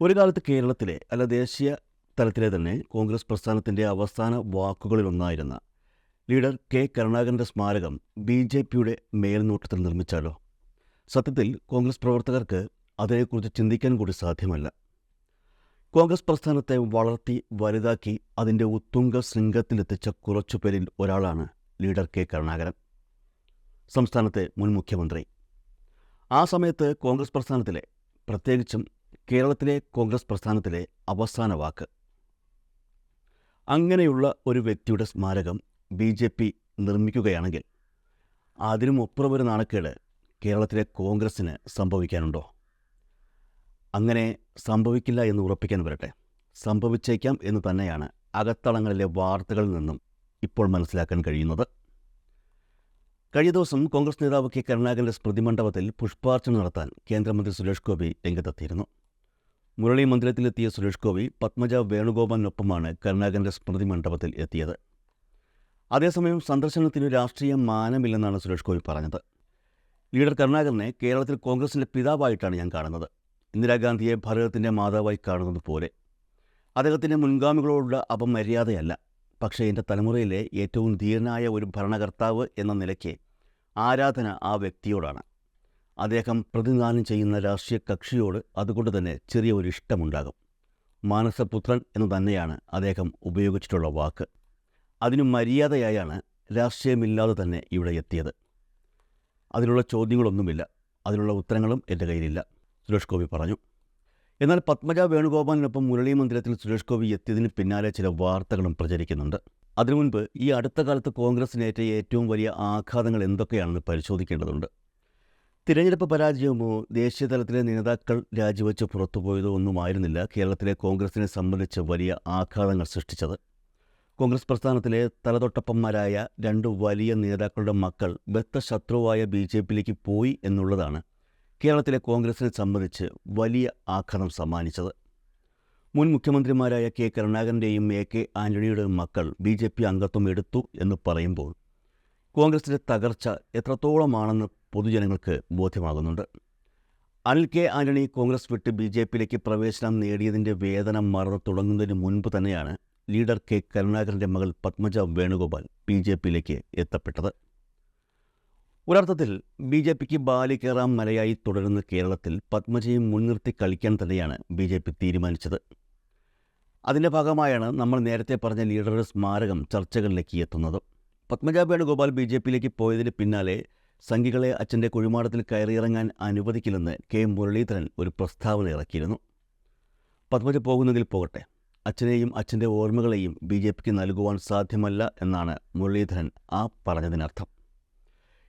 ഒരു കാലത്ത് കേരളത്തിലെ അല്ല ദേശീയ തലത്തിലെ തന്നെ കോൺഗ്രസ് പ്രസ്ഥാനത്തിന്റെ അവസാന വാക്കുകളിലൊന്നായിരുന്ന ലീഡർ കെ കരുണാകരന്റെ സ്മാരകം ബി ജെ പിയുടെ മേൽനോട്ടത്തിൽ നിർമ്മിച്ചാലോ? സത്യത്തിൽ കോൺഗ്രസ് പ്രവർത്തകർക്ക് അതിനെക്കുറിച്ച് ചിന്തിക്കാൻ കൂടി സാധ്യമല്ല. കോൺഗ്രസ് പ്രസ്ഥാനത്തെ വളർത്തി വലുതാക്കി അതിന്റെ ഉത്തുംഗ ശൃംഗത്തിലെത്തിച്ച കുറച്ചുപേരിൽ ഒരാളാണ് ലീഡർ കെ കരുണാകരൻ സംസ്ഥാനത്തെ മുൻ മുഖ്യമന്ത്രി. ആ സമയത്ത് കോൺഗ്രസ് പ്രസ്ഥാനത്തിലെ പ്രത്യേകിച്ചും കേരളത്തിലെ കോൺഗ്രസ് പ്രസ്ഥാനത്തിലെ അവസാന വാക്ക്. അങ്ങനെയുള്ള ഒരു വ്യക്തിയുടെ സ്മാരകം ബി ജെ പി നിർമ്മിക്കുകയാണെങ്കിൽ അതിനും ഒപ്പുറം ഒരു നാണക്കേട് കേരളത്തിലെ കോൺഗ്രസ്സിന് സംഭവിക്കാനുണ്ടോ? അങ്ങനെ സംഭവിക്കില്ല എന്ന് ഉറപ്പിക്കാൻ വരട്ടെ. സംഭവിച്ചേക്കാം എന്ന് തന്നെയാണ് അകത്തളങ്ങളിലെ വാർത്തകളിൽ നിന്നും ഇപ്പോൾ മനസ്സിലാക്കാൻ കഴിയുന്നത്. കഴിഞ്ഞ ദിവസം കോൺഗ്രസ് നേതാവ് കെ കരുണാകരന്റെ സ്മൃതിമണ്ഡപത്തിൽ പുഷ്പാർച്ചന നടത്താൻ കേന്ദ്രമന്ത്രി സുരേഷ് ഗോപി രംഗത്തെത്തിയിരുന്നു. മുരളി മന്ദിരത്തിലെത്തിയ സുരേഷ് ഗോപി പത്മജ വേണുഗോപാലിനൊപ്പമാണ് കരുണാകരന്റെ സ്മൃതി മണ്ഡപത്തിൽ എത്തിയത്. അതേസമയം സന്ദർശനത്തിന് രാഷ്ട്രീയ മാനമില്ലെന്നാണ് സുരേഷ് ഗോപി പറഞ്ഞത്. ലീഡർ കരുണാകരനെ കേരളത്തിൽ കോൺഗ്രസിന്റെ പിതാവായിട്ടാണ് ഞാൻ കാണുന്നത്. ഇന്ദിരാഗാന്ധിയെ ഭാരതത്തിന്റെ മാതാവായി കാണുന്നത് പോലെ. അദ്ദേഹത്തിന്റെ മുൻഗാമികളോടുള്ള അപമര്യാദയല്ല. പക്ഷേ എന്റെ തലമുറയിലെ ഏറ്റവും ധീരനായ ഒരു ഭരണകർത്താവ് എന്ന നിലയ്ക്ക് ആരാധന ആ വ്യക്തിയോടാണ്. അദ്ദേഹം പ്രതിനിധാനം ചെയ്യുന്ന രാഷ്ട്രീയ കക്ഷിയോട് അതുകൊണ്ട് തന്നെ ചെറിയ ഒരു ഇഷ്ടമുണ്ടാകും. മാനസപുത്രൻ എന്ന് തന്നെയാണ് അദ്ദേഹം ഉപയോഗിച്ചിട്ടുള്ള വാക്ക്. അതിനു മര്യാദയായാണ് രാഷ്ട്രീയമില്ലാതെ തന്നെ ഇവിടെ എത്തിയത്. അതിനുള്ള ചോദ്യങ്ങളൊന്നുമില്ല. അതിനുള്ള ഉത്തരങ്ങളും എന്റെ കയ്യിലില്ല. സുരേഷ് ഗോപി പറഞ്ഞു. എന്നാൽ പത്മജ വേണുഗോപാലിനൊപ്പം മുരളി മന്ദിരത്തിൽ സുരേഷ് ഗോപി എത്തിയതിന് പിന്നാലെ ചില വാർത്തകളും പ്രചരിക്കുന്നുണ്ട്. അതിനു മുൻപ് ഈ അടുത്ത കാലത്ത് കോൺഗ്രസിനേറ്റ ഏറ്റവും വലിയ ആഘാതങ്ങൾ എന്തൊക്കെയാണെന്ന് പരിശോധിക്കേണ്ടതുണ്ട്. തിരഞ്ഞെടുപ്പ് പരാജയമോ ദേശീയ തലത്തിലെ നേതാക്കൾ രാജിവെച്ച് പുറത്തുപോയതോ ഒന്നുമായിരുന്നില്ല. കേരളത്തിലെ കോൺഗ്രസിനെ സംബന്ധിച്ച് വലിയ ആഘാതങ്ങൾ സൃഷ്ടിച്ചത്. കോൺഗ്രസ് പ്രസ്ഥാനത്തിലെ തലതൊട്ടപ്പന്മാരായ രണ്ട് വലിയ നേതാക്കളുടെ മക്കൾ ബദ്ധശത്രുവായ ബി ജെ പിയിലേക്ക് പോയി എന്നുള്ളതാണ് കേരളത്തിലെ കോൺഗ്രസിനെ സംബന്ധിച്ച് വലിയ ആഘാതം സമ്മാനിച്ചത്. മുൻ മുഖ്യമന്ത്രിമാരായ കെ കരുണാകരന്റെയും എ കെ ആന്റണിയുടെയും മക്കൾ ബി ജെ പി അംഗത്വം എടുത്തു എന്ന് പറയുമ്പോൾ കോൺഗ്രസിന്റെ തകർച്ച എത്രത്തോളമാണെന്ന് പൊതുജനങ്ങൾക്ക് ബോധ്യമാകുന്നുണ്ട്. അനിൽ കെ ആന്റണി കോൺഗ്രസ് വിട്ട് ബി ജെ പിയിലേക്ക് പ്രവേശനം നേടിയതിന്റെ വേദന മറന്നു തുടങ്ങുന്നതിന് മുൻപ് തന്നെയാണ് ലീഡർ കെ കരുണാകരന്റെ മകൾ പത്മജ വേണുഗോപാൽ ബി ജെ പിയിലേക്ക് എത്തപ്പെട്ടത്. ഒരർത്ഥത്തിൽ ബി ജെ പിക്ക് ബാലി കയറാൻ മലയായി തുടരുന്ന കേരളത്തിൽ പത്മജയും മുൻനിർത്തി കളിക്കാൻ തന്നെയാണ് ബി ജെ പി തീരുമാനിച്ചത്. അതിന്റെ ഭാഗമായാണ് നമ്മൾ നേരത്തെ പറഞ്ഞ ലീഡറുടെ സ്മാരകം ചർച്ചകളിലേക്ക് എത്തുന്നത്. പത്മജ വേണുഗോപാൽ ബി ജെ പിയിലേക്ക് പോയതിന് പിന്നാലെ സംഘികളെ അച്ഛന്റെ കുഴിമാടത്തിൽ കയറിയിറങ്ങാൻ അനുവദിക്കില്ലെന്ന് കെ. മുരളീധരൻ ഒരു പ്രസ്താവന ഇറക്കിയിരുന്നു. പത്മജ പോകുന്നതിൽ പോകട്ടെ. അച്ഛനെയും അച്ഛന്റെ ഓർമ്മകളെയും ബി ജെ പിക്ക് നൽകുവാൻ സാധ്യമല്ല എന്നാണ് മുരളീധരൻ ആ പറഞ്ഞതിനർത്ഥം.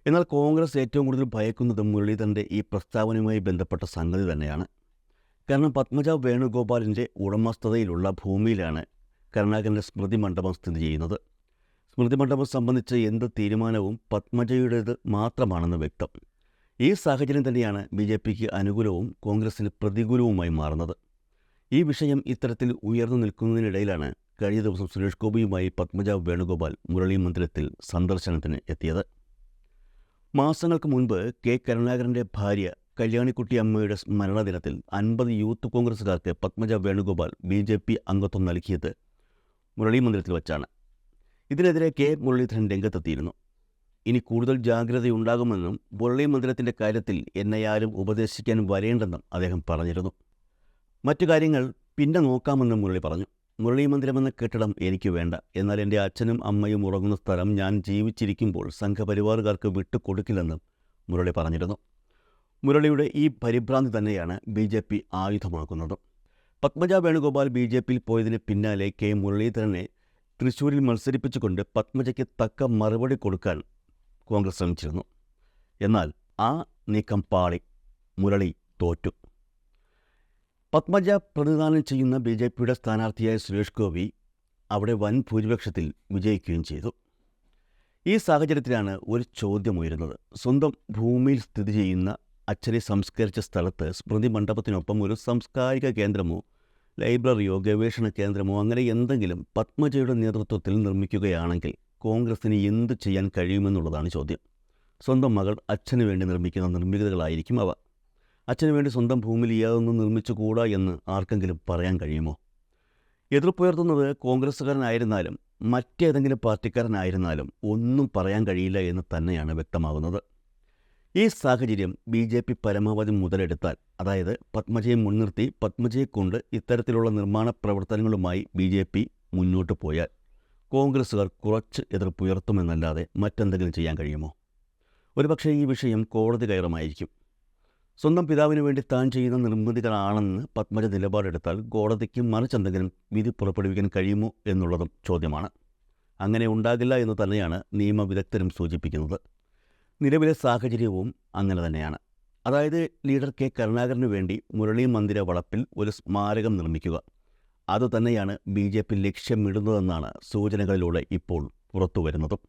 എന്നാൽ കോൺഗ്രസ് ഏറ്റവും കൂടുതൽ ഭയക്കുന്നത് മുരളീധരന്റെ ഈ പ്രസ്താവനയുമായി ബന്ധപ്പെട്ട സംഗതി തന്നെയാണ്. കാരണം പത്മജ വേണുഗോപാലിന്റെ ഉടമസ്ഥതയിലുള്ള ഭൂമിയിലാണ് കരുണാകരന്റെ സ്മൃതി മണ്ഡപം സ്ഥിതി ചെയ്യുന്നത്. സ്മൃതി മണ്ഡപം സംബന്ധിച്ച് എന്ത് തീരുമാനവും പത്മജയുടേത് മാത്രമാണെന്ന് വ്യക്തം. ഈ സാഹചര്യം തന്നെയാണ് ബി ജെ പിക്ക് അനുകൂലവും കോൺഗ്രസിന് പ്രതികൂലവുമായി മാറുന്നത്. ഈ വിഷയം ഇത്തരത്തിൽ ഉയർന്നു നിൽക്കുന്നതിനിടയിലാണ് കഴിഞ്ഞ ദിവസം സുരേഷ് ഗോപിയുമായി പത്മജ വേണുഗോപാൽ മുരളി മന്ദിരത്തിൽ സന്ദർശനത്തിന് എത്തിയത്. മാസങ്ങൾക്ക് മുൻപ് കെ കരുണാകരന്റെ ഭാര്യ കല്യാണിക്കുട്ടി അമ്മയുടെ സ്മരണദിനത്തിൽ അൻപത് youth കോൺഗ്രസുകാർക്ക് Padmaja Venugopal B J P അംഗത്വം നൽകിയത് മുരളി മന്ദിരത്തിൽ വച്ചാണ്. ഇതിനെതിരെ കെ. മുരളീധരൻ രംഗത്തെത്തിയിരുന്നു. ഇനി കൂടുതൽ ജാഗ്രതയുണ്ടാകുമെന്നും മുരളി മന്ദിരത്തിന്റെ കാര്യത്തിൽ എന്നെ ആരും ഉപദേശിക്കാൻ വരേണ്ടെന്നും അദ്ദേഹം പറഞ്ഞിരുന്നു. മറ്റു കാര്യങ്ങൾ പിന്നെ നോക്കാമെന്നും മുരളി പറഞ്ഞു. മുരളി മന്ദിരമെന്ന കെട്ടിടം എനിക്ക് വേണ്ട. എന്നാൽ എന്റെ അച്ഛനും അമ്മയും ഉറങ്ങുന്ന സ്ഥലം ഞാൻ ജീവിച്ചിരിക്കുമ്പോൾ സംഘപരിവാറുകാർക്ക് വിട്ടുകൊടുക്കില്ലെന്നും മുരളി പറഞ്ഞിരുന്നു. മുരളിയുടെ ഈ പരിഭ്രാന്തി തന്നെയാണ് ബി ജെ പി ആയുധമാക്കുന്നത്. പത്മജ വേണുഗോപാൽ ബി ജെ പിയിൽ പോയതിന് പിന്നാലെ കെ. മുരളീധരനെ തൃശ്ശൂരിൽ മത്സരിപ്പിച്ചുകൊണ്ട് പത്മജയ്ക്ക് തക്ക മറുപടി കൊടുക്കാൻ കോൺഗ്രസ് ശ്രമിച്ചിരുന്നു. എന്നാൽ ആ നീക്കം പാളി മുരളി തോറ്റു. പത്മജ പ്രതിദാനം ചെയ്യുന്ന ബി ജെ പിയുടെ സ്ഥാനാർത്ഥിയായ സുരേഷ് ഗോപി അവിടെ വൻ ഭൂരിപക്ഷത്തിൽ വിജയിക്കുകയും ചെയ്തു. ഈ സാഹചര്യത്തിലാണ് ഒരു ചോദ്യം ഉയരുന്നത് സ്വന്തം ഭൂമിയിൽ സ്ഥിതി ചെയ്യുന്ന അച്ഛനെ സംസ്കരിച്ച സ്ഥലത്ത് സ്മൃതി മണ്ഡപത്തിനൊപ്പം ഒരു സാംസ്കാരിക കേന്ദ്രമോ ലൈബ്രറിയോ ഗവേഷണ കേന്ദ്രമോ അങ്ങനെ എന്തെങ്കിലും പത്മജയുടെ നേതൃത്വത്തിൽ നിർമ്മിക്കുകയാണെങ്കിൽ കോൺഗ്രസിന് എന്ത് ചെയ്യാൻ കഴിയുമെന്നുള്ളതാണ് ചോദ്യം. സ്വന്തം മകൾ അച്ഛന് വേണ്ടി നിർമ്മിക്കുന്ന നിർമ്മിതികളായിരിക്കും അവ. അച്ഛന് വേണ്ടി സ്വന്തം ഭൂമിയിൽ യാതൊന്നും നിർമ്മിച്ചുകൂടാ എന്ന് ആർക്കെങ്കിലും പറയാൻ കഴിയുമോ? എതിർപ്പുയർത്തുന്നത് കോൺഗ്രസ്സുകാരനായിരുന്നാലും മറ്റേതെങ്കിലും പാർട്ടിക്കാരനായിരുന്നാലും ഒന്നും പറയാൻ കഴിയില്ല എന്ന് തന്നെയാണ് വ്യക്തമാകുന്നത് ഈ സാഹചര്യം ബി ജെ പി പരമാവധി മുതലെടുത്താൽ അതായത് പത്മജയെ മുൻനിർത്തി പത്മജയെ കൊണ്ട് ഇത്തരത്തിലുള്ള നിർമ്മാണ പ്രവർത്തനങ്ങളുമായി ബി ജെ പി മുന്നോട്ട് പോയാൽ കോൺഗ്രസ്സുകാർ കുറച്ച് എതിർപ്പുയർത്തുമെന്നല്ലാതെ മറ്റെന്തെങ്കിലും ചെയ്യാൻ കഴിയുമോ? ഒരുപക്ഷേ ഈ വിഷയം കോടതി കയറുമായിരിക്കും. സ്വന്തം പിതാവിന് വേണ്ടി താൻ ചെയ്യുന്ന നിർമ്മിതികളാണെന്ന് പത്മജ നിലപാടെടുത്താൽ കോടതിക്ക് മറിച്ചെന്തെങ്കിലും വിധി പുറപ്പെടുവിക്കാൻ കഴിയുമോ എന്നുള്ളതും ചോദ്യമാണ്. അങ്ങനെ ഉണ്ടാകില്ല എന്ന് തന്നെയാണ് നിയമവിദഗ്ധരും സൂചിപ്പിക്കുന്നത്. നിലവിലെ സാഹചര്യവും അങ്ങനെ തന്നെയാണ്. അതായത് ലീഡർ കെ. കരുണാകരന് വേണ്ടി മുരളി മന്ദിര വളപ്പിൽ ഒരു സ്മാരകം നിർമ്മിക്കുക. അതുതന്നെയാണ് ബി ജെ പി ലക്ഷ്യമിടുന്നതെന്നാണ് സൂചനകളിലൂടെ ഇപ്പോൾ പുറത്തുവരുന്നതും.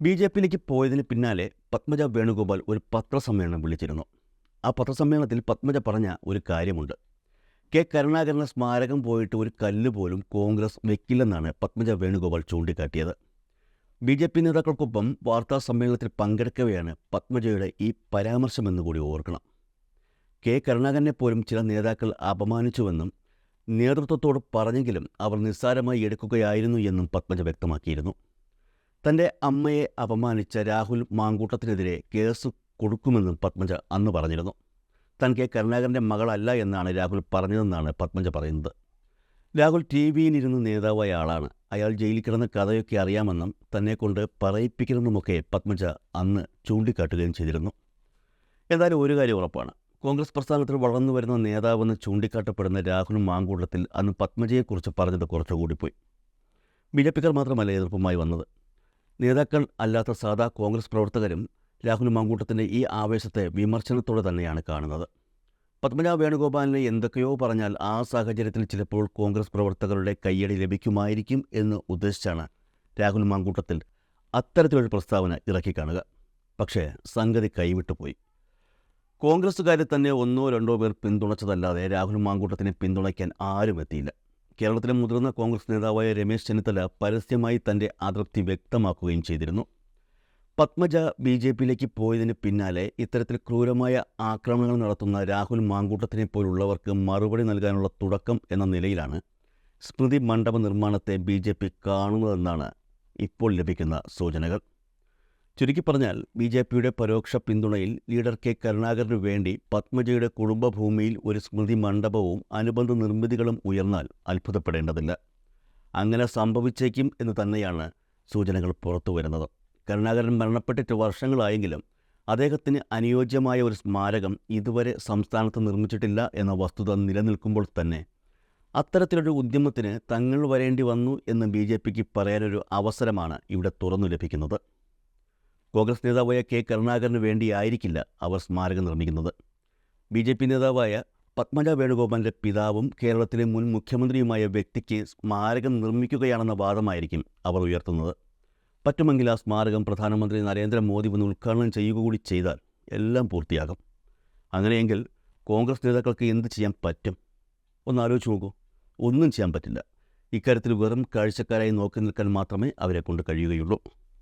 ബി ജെ പിയിലേക്ക് പോയതിന് പിന്നാലെ പത്മജ വേണുഗോപാൽ ഒരു പത്രസമ്മേളനം വിളിച്ചിരുന്നു. ആ പത്രസമ്മേളനത്തിൽ പത്മജ പറഞ്ഞ ഒരു കാര്യമുണ്ട്. കെ. കരുണാകരന് സ്മാരകം പോയിട്ട് ഒരു കല്ല് പോലും കോൺഗ്രസ് വെക്കില്ലെന്നാണ് പത്മജ വേണുഗോപാൽ ചൂണ്ടിക്കാട്ടിയത്. ബി ജെ പി നേതാക്കൾക്കൊപ്പം വാർത്താ സമ്മേളനത്തിൽ പങ്കെടുക്കവെയാണ് പത്മജയുടെ ഈ പരാമർശമെന്ന് കൂടി ഓർക്കണം. കെ കരുണാകരനെ പോലും ചില നേതാക്കൾ അപമാനിച്ചുവെന്നും നേതൃത്വത്തോട് പറഞ്ഞെങ്കിലും അവർ നിസ്സാരമായി എടുക്കുകയായിരുന്നു എന്നും പത്മജ വ്യക്തമാക്കിയിരുന്നു. തന്റെ അമ്മയെ അപമാനിച്ച രാഹുൽ മാങ്കൂട്ടത്തിനെതിരെ കേസ് കൊടുക്കുമെന്നും പത്മജ അന്ന് പറഞ്ഞിരുന്നു. തൻ കെ കരുണാകരന്റെ മകളല്ല എന്നാണ് രാഹുൽ പറഞ്ഞതെന്നാണ് പത്മജ പറയുന്നത്. രാഹുൽ ടി വിയിലിരുന്ന് നേതാവായ ആളാണ് അയാൾ ജയിലിൽ കിടന്ന കഥയൊക്കെ അറിയാമെന്നും തന്നെക്കൊണ്ട് പറയിപ്പിക്കണമെന്നുമൊക്കെ പത്മജ അന്ന് ചൂണ്ടിക്കാട്ടുകയും ചെയ്തിരുന്നു. എന്തായാലും ഒരു കാര്യം ഉറപ്പാണ്. കോൺഗ്രസ് പ്രസ്ഥാനത്തിൽ വളർന്നു വരുന്ന നേതാവെന്ന് ചൂണ്ടിക്കാട്ടപ്പെടുന്ന രാഹുൽ മാങ്കൂട്ടത്തിൽ അന്ന് പത്മജയെക്കുറിച്ച് പറഞ്ഞത് കുറച്ചുകൂടിപ്പോയി ബി ജെ പിക്കാർ മാത്രമല്ല എതിർപ്പുമായി വന്നത്. നേതാക്കൾ അല്ലാത്ത സാധാ കോൺഗ്രസ് പ്രവർത്തകരും രാഹുൽ മാങ്കൂട്ടത്തിന്റെ ഈ ആവേശത്തെ വിമർശനത്തോടെ തന്നെയാണ് കാണുന്നത്. പത്മജ വേണുഗോപാലിനെ എന്തൊക്കെയോ പറഞ്ഞാൽ ആ സാഹചര്യത്തിൽ ചിലപ്പോൾ കോൺഗ്രസ് പ്രവർത്തകരുടെ കയ്യടി ലഭിക്കുമായിരിക്കും എന്ന് ഉദ്ദേശിച്ചാണ് രാഹുൽ മാങ്കൂട്ടത്തിൽ അത്തരത്തിലൊരു പ്രസ്താവന ഇറക്കി കാണുക. പക്ഷേ സംഗതി കൈവിട്ടുപോയി കോൺഗ്രസ്സുകാരിൽ തന്നെ ഒന്നോ രണ്ടോ പേർ പിന്തുണച്ചതല്ലാതെ രാഹുൽ മാങ്കൂട്ടത്തിനെ പിന്തുണയ്ക്കാൻ ആരും എത്തിയില്ല. കേരളത്തിലെ മുതിർന്ന കോൺഗ്രസ് നേതാവായ രമേശ് ചെന്നിത്തല പരസ്യമായി തന്റെ അതൃപ്തി വ്യക്തമാക്കുകയും ചെയ്തിരുന്നു. പത്മജ ബി ജെ പിയിലേക്ക് പോയതിന് പിന്നാലെ ഇത്തരത്തിൽ ക്രൂരമായ ആക്രമണങ്ങൾ നടത്തുന്ന രാഹുൽ മാങ്കൂട്ടത്തിനെ പോലുള്ളവർക്ക് മറുപടി നൽകാനുള്ള തുടക്കം എന്ന നിലയിലാണ് സ്മൃതി മണ്ഡപ നിർമ്മാണത്തെ ബി ജെ പി കാണുന്നതെന്നാണ് ഇപ്പോൾ ലഭിക്കുന്ന സൂചനകൾ. ചുരുക്കി പറഞ്ഞാൽ ബി ജെ പിയുടെ പരോക്ഷ പിന്തുണയിൽ ലീഡർ കെ കരുണാകരനു വേണ്ടി പത്മജയുടെ കുടുംബഭൂമിയിൽ ഒരു സ്മൃതി മണ്ഡപവും അനുബന്ധ നിർമ്മിതികളും ഉയർന്നാൽ അത്ഭുതപ്പെടേണ്ടതില്ല. അങ്ങനെ സംഭവിച്ചേക്കും എന്ന് തന്നെയാണ് സൂചനകൾ പുറത്തുവരുന്നത്. കരുണാകരൻ മരണപ്പെട്ടിട്ട് വർഷങ്ങളായെങ്കിലും അദ്ദേഹത്തിന് അനുയോജ്യമായ ഒരു സ്മാരകം ഇതുവരെ സംസ്ഥാനത്ത് നിർമ്മിച്ചിട്ടില്ല എന്ന വസ്തുത നിലനിൽക്കുമ്പോൾ തന്നെ അത്തരത്തിലൊരു ഉദ്യമത്തിന് തങ്ങൾ വരേണ്ടി വന്നു എന്ന് ബി ജെ പിക്ക് പറയാനൊരു അവസരമാണ് ഇവിടെ തുറന്നു ലഭിക്കുന്നത്. കോൺഗ്രസ് നേതാവായ കെ കരുണാകരന് വേണ്ടിയായിരിക്കില്ല അവർ സ്മാരകം നിർമ്മിക്കുന്നത്. ബി ജെ പി നേതാവായ പത്മജ വേണുഗോപാലിന്റെ പിതാവും കേരളത്തിലെ മുൻ മുഖ്യമന്ത്രിയുമായ വ്യക്തിക്ക് സ്മാരകം നിർമ്മിക്കുകയാണെന്ന വാദമായിരിക്കും അവർ ഉയർത്തുന്നത്. പറ്റുമെങ്കിൽ ആ സ്മാരകം പ്രധാനമന്ത്രി നരേന്ദ്രമോദി വന്ന് ഉദ്ഘാടനം ചെയ്യുക കൂടി ചെയ്താൽ എല്ലാം പൂർത്തിയാകും. അങ്ങനെയെങ്കിൽ കോൺഗ്രസ് നേതാക്കൾക്ക് എന്ത് ചെയ്യാൻ പറ്റും? ഒന്ന് ആലോചിച്ച് നോക്കൂ. ഒന്നും ചെയ്യാൻ പറ്റില്ല. ഇക്കാര്യത്തിൽ വെറും കാഴ്ചക്കാരായി നോക്കി നിൽക്കാൻ മാത്രമേ അവരെ കൊണ്ട് കഴിയുകയുള്ളൂ.